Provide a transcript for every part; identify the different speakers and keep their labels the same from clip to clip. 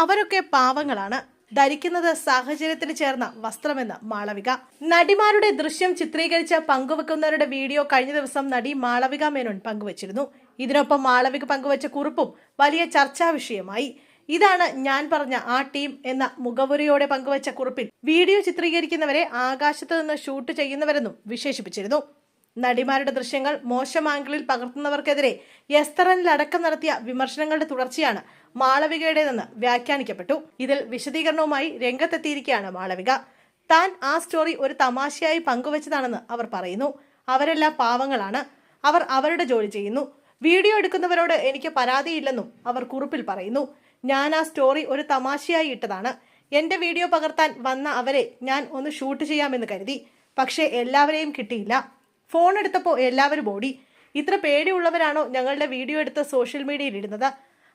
Speaker 1: അവരൊക്കെ പാവങ്ങളാണ്. ധരിക്കുന്നത് സാഹചര്യത്തിന് ചേർന്ന വസ്ത്രമെന്ന് മാളവിക. നടിമാരുടെ ദൃശ്യം ചിത്രീകരിച്ച പങ്കുവെക്കുന്നവരുടെ വീഡിയോ കഴിഞ്ഞ ദിവസം നടി മാളവിക മേനോൻ പങ്കുവച്ചിരുന്നു. ഇതിനൊപ്പം മാളവിക പങ്കുവച്ച കുറിപ്പും വലിയ ചർച്ചാ വിഷയമായി. ഇതാണ് ഞാൻ പറഞ്ഞ ആ ടീം എന്ന മുഖവുരയോടെ പങ്കുവച്ച കുറിപ്പിൽ വീഡിയോ ചിത്രീകരിക്കുന്നവരെ ആകാശത്ത് നിന്ന് ഷൂട്ട് ചെയ്യുന്നവരെന്നും വിശേഷിപ്പിച്ചിരുന്നു. നടിമാരുടെ ദൃശ്യങ്ങൾ മോശം ആംഗിളിൽ പകർത്തുന്നവർക്കെതിരെ എസ്തറനിലടക്കം നടത്തിയ വിമർശനങ്ങളുടെ തുടർച്ചയാണ് മാളവികയുടേതെന്ന് വ്യാഖ്യാനിക്കപ്പെട്ടു. ഇതിൽ വിശദീകരണവുമായി രംഗത്തെത്തിയിരിക്കുകയാണ് മാളവിക. താൻ ആ സ്റ്റോറി ഒരു തമാശയായി പങ്കുവച്ചതാണെന്ന് അവർ പറയുന്നു. അവരെല്ലാം പാവങ്ങളാണ്. അവർ അവരുടെ ജോലി ചെയ്യുന്നു. വീഡിയോ എടുക്കുന്നവരോട് എനിക്ക് പരാതിയില്ലെന്നും അവർ കുറിപ്പിൽ പറയുന്നു. ഞാൻ ആ സ്റ്റോറി ഒരു തമാശയായി ഇട്ടതാണ്. എന്റെ വീഡിയോ പകർത്താൻ വന്ന അവരെ ഞാൻ ഒന്ന് ഷൂട്ട് ചെയ്യാമെന്ന് കരുതി. പക്ഷേ എല്ലാവരെയും കിട്ടിയില്ല. ഫോൺ എടുത്തപ്പോൾ എല്ലാവരും ഓടി. ഇത്ര പേടിയുള്ളവരാണോ ഞങ്ങളുടെ വീഡിയോ എടുത്ത് സോഷ്യൽ മീഡിയയിൽ ഇടുന്നത്?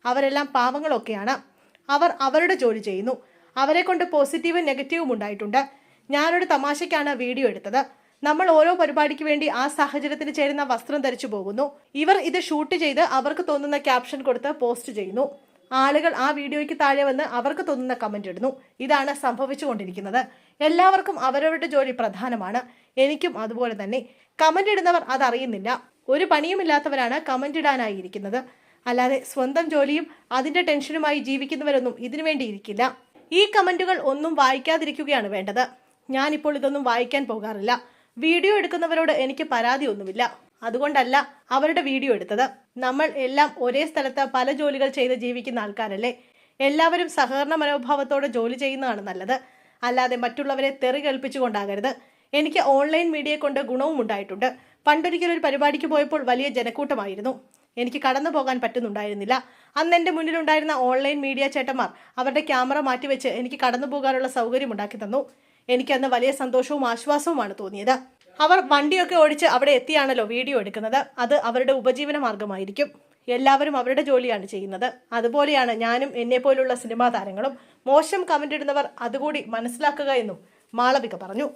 Speaker 1: അവരെല്ലാം പാവങ്ങളൊക്കെയാണ്. അവർ അവരുടെ ജോലി ചെയ്യുന്നു. അവരെ കൊണ്ട് പോസിറ്റീവും നെഗറ്റീവും ഉണ്ടായിട്ടുണ്ട്. ഞാനൊരു തമാശയ്ക്കാണ് വീഡിയോ എടുത്തത്. നമ്മൾ ഓരോ പരിപാടിക്ക് വേണ്ടി ആ സാഹചര്യത്തിന് ചേരുന്ന വസ്ത്രം ധരിച്ചു പോകുന്നു. ഇവർ ഇത് ഷൂട്ട് ചെയ്ത് അവർക്ക് തോന്നുന്ന ക്യാപ്ഷൻ കൊടുത്ത് പോസ്റ്റ് ചെയ്യുന്നു. ആളുകൾ ആ വീഡിയോയ്ക്ക് താഴെ വന്ന് അവർക്ക് തോന്നുന്ന കമന്റ് ഇടുന്നു. ഇതാണ് സംഭവിച്ചുകൊണ്ടിരിക്കുന്നത്. എല്ലാവർക്കും അവരവരുടെ ജോലി പ്രധാനമാണ്. എനിക്കും അതുപോലെ തന്നെ. കമന്റ് ഇടുന്നവർ അതറിയുന്നില്ല. ഒരു പണിയുമില്ലാത്തവരാണ് കമന്റ് ഇടാനായിരിക്കുന്നത് അല്ലാതെ സ്വന്തം ജോലിയും അതിന്റെ ടെൻഷനുമായി ജീവിക്കുന്നവരൊന്നും ഇതിനു വേണ്ടിയിരിക്കില്ല ഈ കമന്റുകൾ ഒന്നും വായിക്കാതിരിക്കുകയാണ് വേണ്ടത്. ഞാനിപ്പോൾ ഇതൊന്നും വായിക്കാൻ പോകാറില്ല. വീഡിയോ എടുക്കുന്നവരോട് എനിക്ക് പരാതിയൊന്നുമില്ല അതുകൊണ്ടല്ല അവരുടെ വീഡിയോ എടുത്തത്. നമ്മൾ എല്ലാം ഒരേ സ്ഥലത്ത് പല ജോലികൾ ചെയ്ത് ജീവിക്കുന്ന ആൾക്കാരല്ലേ? എല്ലാവരും സഹകരണ മനോഭാവത്തോടെ ജോലി ചെയ്യുന്നതാണ് നല്ലത്. അല്ലാതെ മറ്റുള്ളവരെ തെറി കേൾപ്പിച്ചുകൊണ്ടാകരുത്. എനിക്ക് ഓൺലൈൻ മീഡിയയെ കൊണ്ട് ഗുണവും ഉണ്ടായിട്ടുണ്ട്. പണ്ടൊരിക്കൽ ഒരു പരിപാടിക്ക് പോയപ്പോൾ വലിയ ജനക്കൂട്ടമായിരുന്നു. എനിക്ക് കടന്നു പോകാൻ പറ്റുന്നുണ്ടായിരുന്നില്ല. അന്ന് എന്റെ മുന്നിലുണ്ടായിരുന്ന ഓൺലൈൻ മീഡിയ ചേട്ടന്മാർ അവരുടെ ക്യാമറ മാറ്റിവെച്ച് എനിക്ക് കടന്നു പോകാനുള്ള സൗകര്യം ഉണ്ടാക്കി തന്നു. എനിക്കന്ന് വലിയ സന്തോഷവും ആശ്വാസവുമാണ് തോന്നിയത്. അവർ വണ്ടിയൊക്കെ ഓടിച്ച് അവിടെ എത്തിയാണല്ലോ വീഡിയോ എടുക്കുന്നത്. അത് അവരുടെ ഉപജീവന മാർഗമായിരിക്കും. എല്ലാവരും അവരുടെ ജോലിയാണ് ചെയ്യുന്നത്. അതുപോലെയാണ് ഞാനും എന്നെ പോലുള്ള സിനിമാ താരങ്ങളും മോശം കമന്റ് ഇടുന്നവർ അതുകൂടി മനസ്സിലാക്കുക എന്നും മാളവിക പറഞ്ഞു.